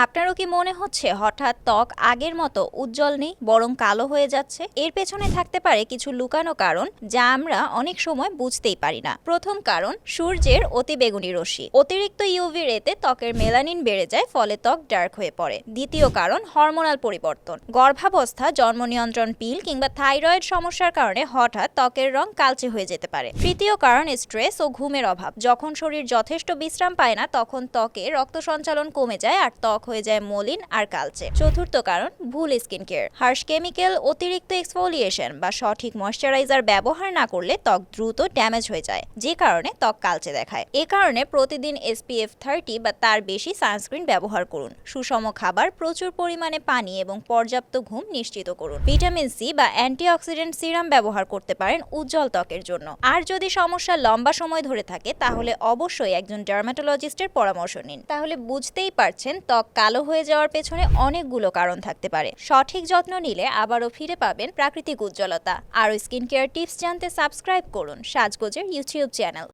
আপনারও কি মনে হচ্ছে হঠাৎ ত্বক আগের মতো উজ্জ্বল নেই, বরং কালো হয়ে যাচ্ছে? এর পেছনে থাকতে পারে কিছু লুকানো কারণ যা আমরা অনেক সময় বুঝতেই পারি না। প্রথম কারণ, সূর্যের অতিবেগুনি রশ্মি। অতিরিক্ত ইউভি রেতে ত্বকের মেলানিন বেড়ে যায়, ফলে ত্বক ডার্ক হয়ে পড়ে। দ্বিতীয় কারণ, হরমোনাল পরিবর্তন। গর্ভাবস্থা জন্ম নিয়ন্ত্রণ পিল কিংবা থাইরয়েড সমস্যার কারণে হঠাৎ ত্বকের রং কালচে হয়ে যেতে পারে। তৃতীয় কারণ, স্ট্রেস ও ঘুমের অভাব। যখন শরীর যথেষ্ট বিশ্রাম পায় না, তখন ত্বকে রক্ত সঞ্চালন কমে যায় আর ত্বক হয়ে যায় মলিন আর কালচে। চতুর্থ কারণ, ভুল স্কিন কেয়ার হার্শ কেমিক্যাল অতিরিক্ত এক্সফোলিয়েশন বা সঠিক ময়শ্চারাইজার ব্যবহার না করলে ত্বক দ্রুত ড্যামেজ হয়ে যায়, যে কারণে ত্বক কালচে দেখায়। এ কারণে প্রতিদিন এসপিএফ থার্টি বা তার বেশি সানস্ক্রিন ব্যবহার করুন। সুষম খাবার, প্রচুর পরিমাণে পানি এবং পর্যাপ্ত ঘুম নিশ্চিত করুন। ভিটামিন সি বা অ্যান্টিঅক্সিডেন্ট সিরাম ব্যবহার করতে পারেন উজ্জ্বল ত্বকের জন্য। আর যদি সমস্যা লম্বা সময় ধরে থাকে, তাহলে অবশ্যই একজন ডার্মাটোলজিস্টের পরামর্শ নিন। তাহলে বুঝতেই পারছেন ত্বক কালো হয়ে যাওয়ার পেছনে অনেকগুলো কারণ থাকতে পারে। সঠিক যত্ন নিলে আবারও ফিরে পাবেন প্রাকৃতিক উজ্জ্বলতা। আরও স্কিন কেয়ার টিপস জানতে সাবস্ক্রাইব করুন সাজগোজের ইউটিউব চ্যানেল।